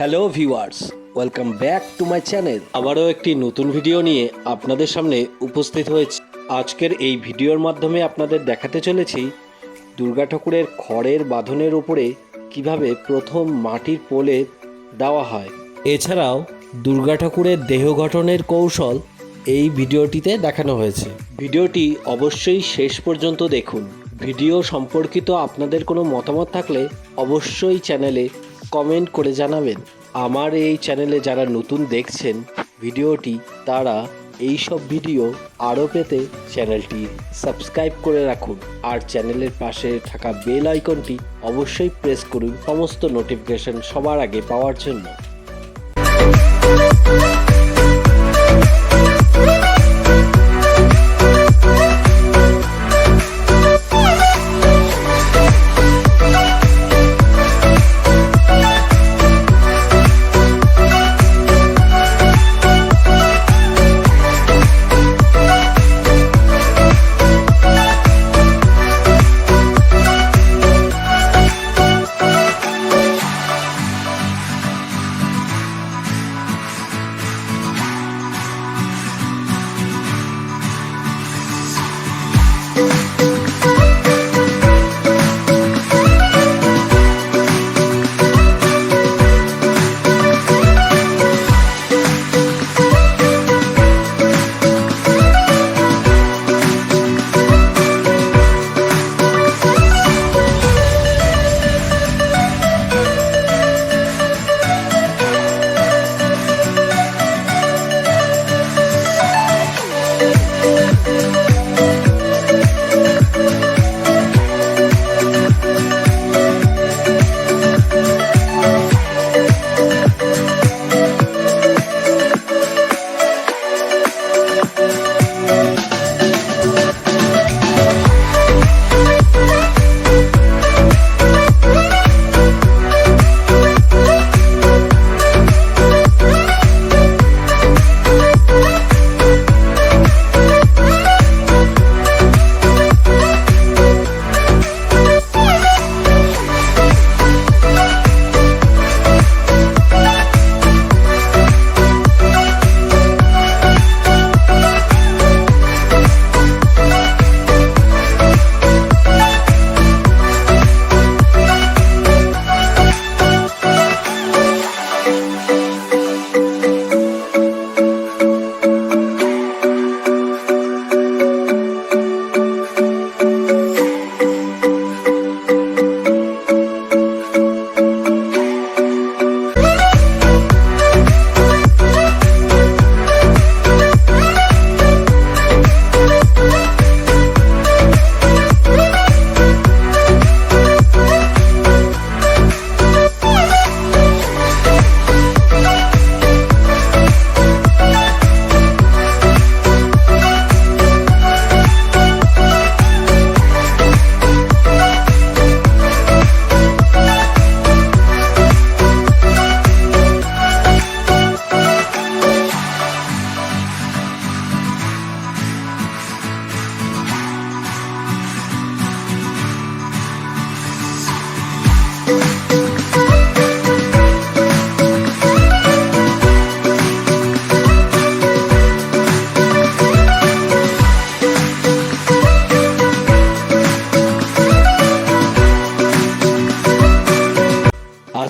Hello viewers welcome back to my channel আবারও একটি নতুন ভিডিও নিয়ে আপনাদের সামনে উপস্থিত হয়েছি। আজকের এই ভিডিওর মাধ্যমে আপনাদের দেখাতে চলেছি দুর্গা ঠাকুরের খড়ের বাঁধনের উপরে কীভাবে প্রথম মাটির পোলে দেওয়া হয়। এছাড়াও দুর্গা ঠাকুরের দেহ গঠনের কৌশল এই ভিডিওটিতে দেখানো হয়েছে। ভিডিওটি অবশ্যই শেষ পর্যন্ত দেখুন। ভিডিও সম্পর্কিত আপনাদের কোনো মতামত থাকলে অবশ্যই চ্যানেলে কমেন্ট করে জানাবেন। আমার এই চ্যানেলে যারা নতুন দেখছেন ভিডিওটি, তারা এই সব ভিডিও আরও পেতে চ্যানেলটি সাবস্ক্রাইব করে রাখুন। আর চ্যানেলের পাশে থাকা বেল আইকনটি অবশ্যই প্রেস করুন সমস্ত নোটিফিকেশন সবার আগে পাওয়ার জন্য।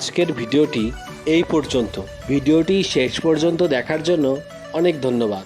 আজকের ভিডিওটি এই পর্যন্ত। ভিডিওটি শেষ পর্যন্ত দেখার জন্য অনেক ধন্যবাদ।